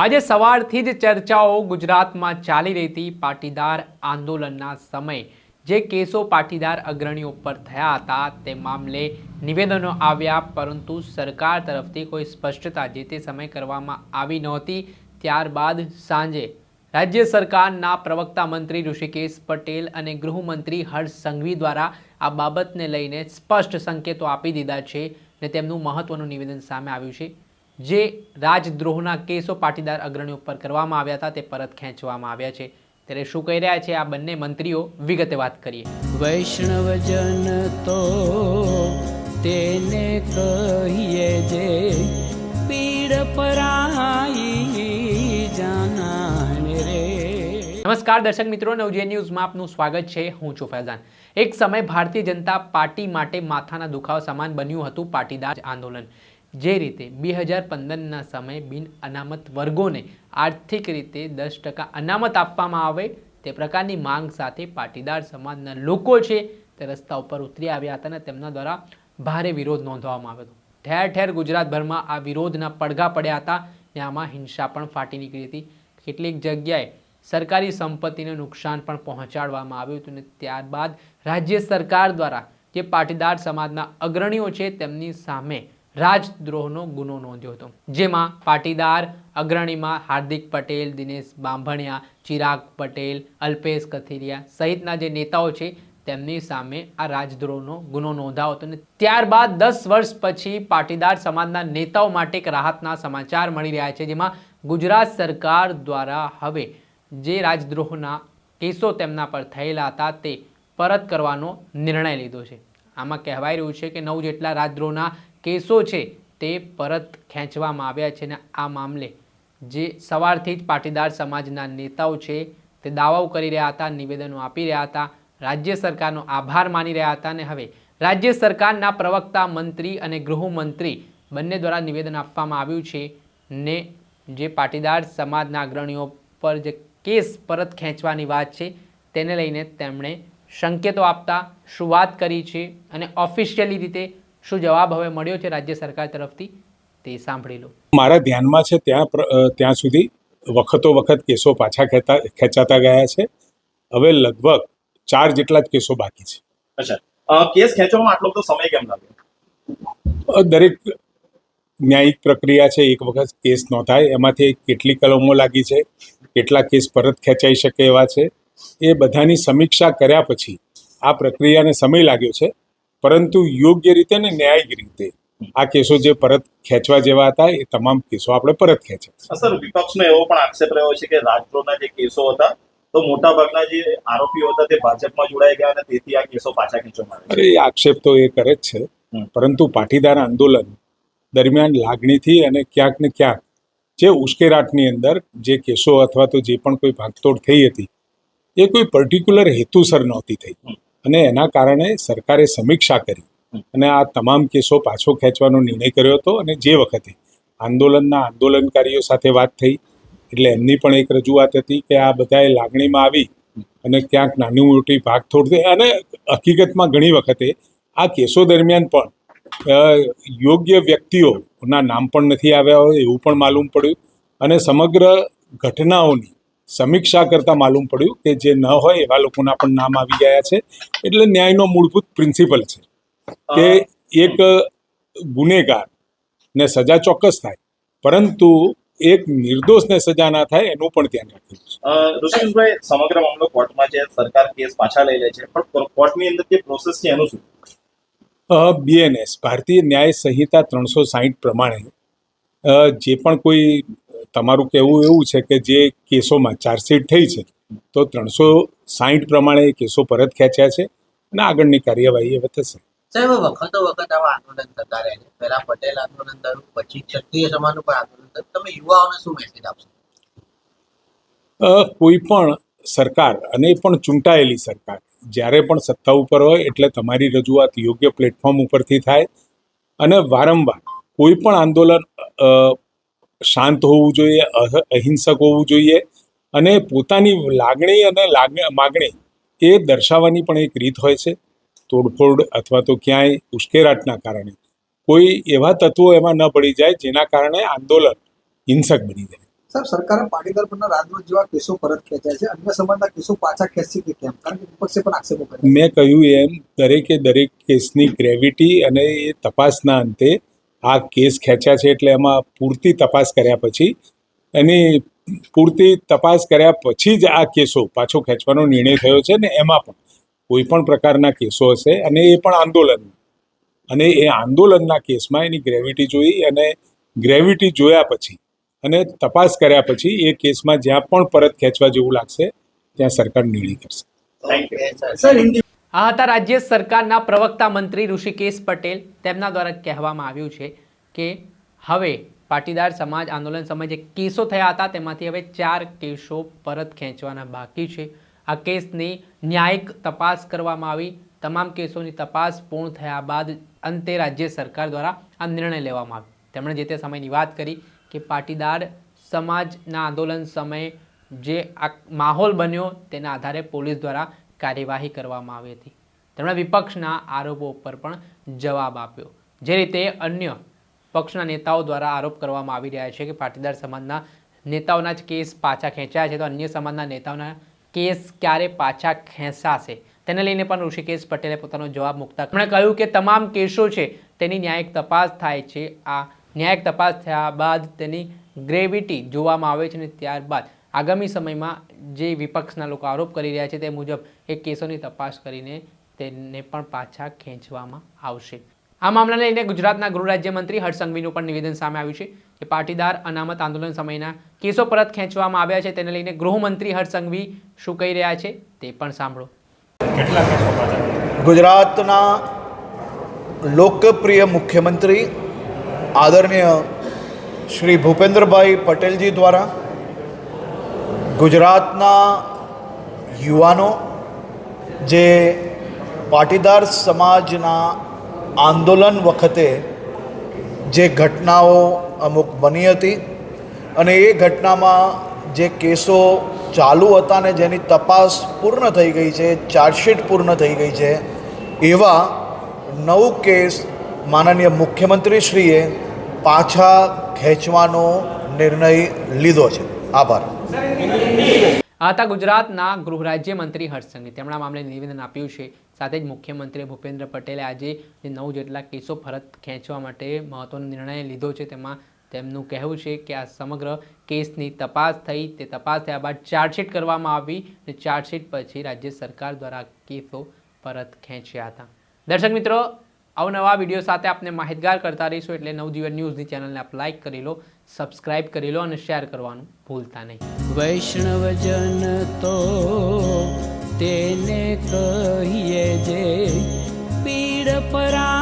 આજે સવારથી જ ચર્ચાઓ ગુજરાતમાં ચાલી રહી પાટીદાર આંદોલનના સમયે જે કેસો પાટીદાર અગ્રણીઓ પર થયા હતા તે મામલે નિવેદનો આવ્યા, પરંતુ સરકાર તરફથી કોઈ સ્પષ્ટતા જે તે સમયે કરવામાં આવી નહોતી. ત્યારબાદ સાંજે રાજ્ય સરકારના પ્રવક્તા મંત્રી ઋષિકેશ પટેલ અને ગૃહમંત્રી હર્ષ સંઘવી દ્વારા આ બાબતને લઈને સ્પષ્ટ સંકેતો આપી દીધા છે ને તેમનું મહત્વનું નિવેદન સામે આવ્યું છે. જે રાજદ્રોહના કેસો પાટીદાર અગ્રણીઓ પર કરવામાં આવ્યા હતા તે પરત ખેંચવામાં આવ્યા છે. ત્યારે શું કહી રહ્યા છે આ બંને મંત્રીઓ? વિગતે વાત કરીએ. વૈષ્ણવજન તો તેને કહીએ જે પીડ પરાઈ જાનાને રે. નમસ્કાર દર્શક મિત્રો નવજે ન્યૂઝમાં આપનું સ્વાગત છે. હું છું ફૈઝાન. એક સમય ભારતીય જનતા પાર્ટી માટે માથાના દુખાવા સમાન બન્યું હતું પાટીદાર આંદોલન. જે રીતે બે હજાર પંદરના સમયે બિન અનામત વર્ગોને આર્થિક રીતે દસ ટકા અનામત આપવામાં આવે, તે પ્રકારની માંગ સાથે પાટીદાર સમાજના લોકો છે તે રસ્તા ઉપર ઉતરી આવ્યા હતા અને તેમના દ્વારા ભારે વિરોધ નોંધવામાં આવ્યો હતો. ઠેર ઠેર ગુજરાતભરમાં આ વિરોધના પડઘા પડ્યા હતા ને આમાં હિંસા પણ ફાટી નીકળી હતી. કેટલીક જગ્યાએ સરકારી સંપત્તિને નુકસાન પણ પહોંચાડવામાં આવ્યું હતું અને ત્યારબાદ રાજ્ય સરકાર દ્વારા જે પાટીદાર સમાજના અગ્રણીઓ છે તેમની સામે રાજદ્રોહનો ગુનો નોંધ્યો હતો, જેમાં પાટીદાર અગ્રણીમાં હાર્દિક પટેલ, દિનેશ બાંભણિયા, ચિરાગ પટેલ, અલ્પેશ કથિરિયા સહિતના જે નેતાઓ છે, તેમની સામે આ રાજદ્રોહનો ગુનો નોંધાયો હતો અને ત્યારબાદ દસ વર્ષ પછી પાટીદાર સમાજના નેતાઓ માટે એક રાહતના સમાચાર મળી રહ્યા છે, જેમાં ગુજરાત સરકાર દ્વારા હવે જે રાજદ્રોહના કેસો તેમના પર થયેલા હતા તે પરત કરવાનો નિર્ણય લીધો છે. આમાં કહેવાય રહ્યું છે કે નવ જેટલા રાજદ્રોહના કેસો છે તે પરત ખેંચવામાં આવ્યા છે અને આ મામલે જે સવારથી જ પાટીદાર સમાજના નેતાઓ છે તે દાવાઓ કરી રહ્યા હતા, નિવેદનો આપી રહ્યા હતા, રાજ્ય સરકારનો આભાર માની રહ્યા હતા અને હવે રાજ્ય સરકારના પ્રવક્તા મંત્રી અને ગૃહમંત્રી બંને દ્વારા નિવેદન આપવામાં આવ્યું છે ને જે પાટીદાર સમાજના અગ્રણીઓ પર જે કેસ પરત ખેંચવાની વાત છે તેને લઈને તેમણે સંકેતો આપતા, શું વાત કરી છે અને ઓફિશિયલી રીતે શું જવાબ હવે મળ્યો છે રાજ્ય સરકાર તરફથી? તે સાંભળી લો. મારા ધ્યાનમાં છે ત્યાં ત્યાં સુધી વખતો વખત કેસો પાછા ખેતા ખેંચાતા ગયા છે. હવે લગભગ ચાર જેટલા જ કેસો બાકી છે. અચ્છા. કેસ ખેંચવામાં આટલો બધો સમય કેમ લાગ્યો? દરેક ન્યાયિક પ્રક્રિયા છે એક વખત કેસ નોંધાય એમાંથી કેટલી કલમો લાગી છે કેટલા કેસ પરત ખેંચાઈ શકે એવા છે. એ બધાની સમીક્ષા કર્યા પછી આ પ્રક્રિયાને સમય લાગ્યો છે. પરંતુ યોગ્ય રીતે અને ન્યાયિક રીતે. આ કેસો જે પરત ખેંચવા જેવા હતા એ તમામ કેસો આપણે પરત ખેંચ્યા સર વિપક્ષનો એવો પણ આક્ષેપ રહ્યો છે કે રાજદ્રોહના જે કેસો હતા તો મોટા ભાગના જે આરોપીઓ હતા તે ભાજપમાં જોડાઈ ગયા અને તેથી આ કેસો પાછા ખેંચવામાં અરે એ આક્ષેપ તો એ કરે જ છે. પરંતુ પાટીદાર આંદોલન દરમિયાન લાગણીથી અને ક્યાંક ને ક્યાંક જે ઉશ્કેરાટની અંદર જે કેસો અથવા તો જે પણ કોઈ ભાગતોડ થઈ હતી એ કોઈ પર્ટિક્યુલર હેતુસર નહોતી થઈ. અને એના કારણે સરકારે સમીક્ષા કરી અને આ તમામ કેસો પાછો ખેંચવાનો નિર્ણય કર્યો હતો અને જે વખતે આંદોલનના આંદોલનકારીઓ સાથે વાત થઈ એટલે એમની પણ એક રજૂઆત હતી કે આ બધાએ લાગણીમાં આવી અને ક્યાંક નાની મોટી ભાગતોડ થઈ અને હકીકતમાં ઘણી વખતે આ કેસો દરમિયાન પણ યોગ્ય વ્યક્તિઓના નામ પણ નથી આવ્યા હોય એવું પણ માલુમ પડ્યું અને સમગ્ર ઘટનાઓની સમીક્ષા કરતાં માલુમ પડ્યું કે જે ન હોય એવા લોકોના પણ નામ આવી ગયા છે. એટલે ન્યાયનો મૂળભૂત પ્રિન્સિપલ છે કે એક ગુનેગાર ને સજા ચોક્કસ થાય પરંતુ એક નિર્દોષને સજા ના થાય એનું પણ ધ્યાન રાખ્યું ઋષિભાઈ સમગ્ર મામલો કોર્ટમાં છે સરકાર કેસ પાછા લઈ લે છે પણ કોર્ટની અંદર જે પ્રોસેસ છે એનું શું? બીએનએસ ભારતીય ન્યાય સંહિતા ત્રણસો સાહીઠ પ્રમાણે જે પણ કોઈ તમારું કહેવું એવું છે કે જે કેસોમાં ચાર્જશીટ થઈ છે તો ત્રણસો સાહીઠ પ્રમાણે કેસો પરત ખેંચ્યા છે અને આગળની કાર્યવાહી હવે થશે સાહેબ વખતો વખત આવા આંદોલન થતા રહે છે. પહેલા પટેલ આંદોલન થયું પછી ક્ષત્રિય સમાજનું પણ આંદોલન થયું તમે યુવાઓને શું મેસેજ આપશો? અ, કોઈ પણ સરકાર અને એ પણ ચૂંટાયેલી સરકાર જ્યારે પણ સત્તા ઉપર હોય એટલે તમારી રજૂઆત યોગ્ય પ્લેટફોર્મ ઉપરથી થાય અને વારંવાર કોઈ પણ આંદોલન શાંત હોવું જોઈએ અહ- અહિંસક હોવું જોઈએ અને પોતાની લાગણી અને લાગણી માગણી એ દર્શાવવાની પણ એક રીત હોય છે. તોડફોડ અથવા તો ક્યાંય ઉશ્કેરાટના કારણે. કોઈ એવા તત્વો એમાં ન પડી જાય જેના કારણે આંદોલન હિંસક બની જાય. સર સરકારે પાટીદાર પરના રાજદ્રોહ જેવા કેસો પરત ખેંચ્યા છે. અન્ય સમાજના કેસો પાછા ખેંચશે કે કેમ? કારણ કે વિપક્ષે પણ આક્ષેપો કર્યા મેં કહ્યું એમ દરેકે દરેક કેસની ગ્રેવિટી અને એ તપાસના અંતે આ કેસ ખેંચ્યા છે એટલે એમાં પૂરતી તપાસ કર્યા પછી એની પૂરતી તપાસ કર્યા પછી જ આ કેસો પાછો ખેંચવાનો નિર્ણય થયો છે ને એમાં પણ કોઈ પણ પ્રકારના કેસો હશે અને એ પણ આંદોલન. અને એ આંદોલનના કેસમાં એની ગ્રેવિટી જોઈ અને ગ્રેવિટી જોયા પછી અને તપાસ કર્યા પછી એ કેસમાં જ્યાં પણ પરત ખેંચવા જેવું લાગશે ત્યાં સરકાર નિર્ણય કરશે. થેન્ક યુ સર આ હતા રાજ્ય સરકારના પ્રવક્તા મંત્રી ઋષિકેશ પટેલ. તેમના દ્વારા કહેવામાં આવ્યું છે કે હવે પાટીદાર સમાજ આંદોલન સમયે જે કેસો થયા હતા, તેમાંથી હવે ચાર કેસો પરત ખેંચવાના બાકી છે. આ કેસની ન્યાયિક તપાસ કરવામાં આવી. તમામ કેસોની તપાસ પૂર્ણ થયા બાદ અંતે રાજ્ય સરકાર દ્વારા આ નિર્ણય લેવામાં આવ્યો. તેમણે જે તે સમયની વાત કરી કે પાટીદાર સમાજના આંદોલન સમયે જે આ માહોલ બન્યો, તેના આધારે પોલીસ દ્વારા કાર્યવાહી કરવામાં આવી હતી. તેમણે વિપક્ષના આરોપો ઉપર પણ જવાબ આપ્યો. જે રીતે અન્ય પક્ષના નેતાઓ દ્વારા આરોપ કરવામાં આવી રહ્યા છે કે પાટીદાર સમાજના નેતાઓના જ કેસ પાછા ખેંચાયા છે, તો અન્ય સમાજના નેતાઓના કેસ ક્યારે પાછા ખેંચાશે? તેને લઈને પણ ઋષિકેશ પટેલે પોતાનો જવાબ મૂકતા તેમણે કહ્યું કે તમામ કેસો છે, તેની ન્યાયિક તપાસ થાય છે. આ ન્યાયિક તપાસ થયા બાદ તેની ગ્રેવિટી જોવામાં આવે છે અને ત્યારબાદ આગામી સમયમાં જે વિપક્ષના લોકો આરોપ કરી રહ્યા છે તે મુજબ એ કેસોની તપાસ કરીને તેને પણ પાછા ખેંચવામાં આવશે. આ મામલાને લઈને ગુજરાતના ગૃહ રાજ્યમંત્રી હર્ષ સંઘવીનું પણ નિવેદન સામે આવ્યું છે કે પાટીદાર અનામત આંદોલન સમયના કેસો પરત ખેંચવામાં આવ્યા છે તેને લઈને ગૃહમંત્રી હર્ષ સંઘવી શું કહી રહ્યા છે તે પણ સાંભળો. ગુજરાતના લોકપ્રિય મુખ્યમંત્રી આદરણીય શ્રી ભૂપેન્દ્રભાઈ પટેલજી દ્વારા ગુજરાતના યુવાનો જે પાટીદાર સમાજના આંદોલન વખતે જે ઘટનાઓ અમુક બની હતી અને એ ઘટનામાં જે કેસો ચાલુ હતા ને જેની તપાસ પૂર્ણ થઈ ગઈ છે, ચાર્જશીટ પૂર્ણ થઈ ગઈ છે, એવા નવ કેસ માનનીય મુખ્યમંત્રીશ્રીએ પાછા ખેંચવાનો નિર્ણય લીધો છે. આભાર. આ હતા ગુજરાતના ગૃહ રાજ્યમંત્રી હર્ષ તેમના મામલે નિવેદન આપ્યું છે. સાથે જ મુખ્યમંત્રી ભૂપેન્દ્ર પટેલે આજે જે નવ જેટલા કેસો પરત ખેંચવા માટે મહત્વનો નિર્ણય લીધો છે, તેમાં તેમનું કહેવું છે કે આ સમગ્ર કેસની તપાસ થઈ. તે તપાસ થયા બાદ ચાર્જશીટ કરવામાં આવી અને ચાર્જશીટ પછી રાજ્ય સરકાર દ્વારા કેસો પરત ખેંચ્યા હતા. દર્શક મિત્રો અવનવા વીડિયો સાથે આપને માહિતગાર કરતા રહીશું એટલે નવજીવન ન્યૂઝની ચેનલને આપ લાઇક કરી લો સબસ્ક્રાઇબ કરી લો અને શેર કરવાનું ભૂલતા નહીં. વૈષ્ણવજન તો તેને કહીએ જે પીડ પરા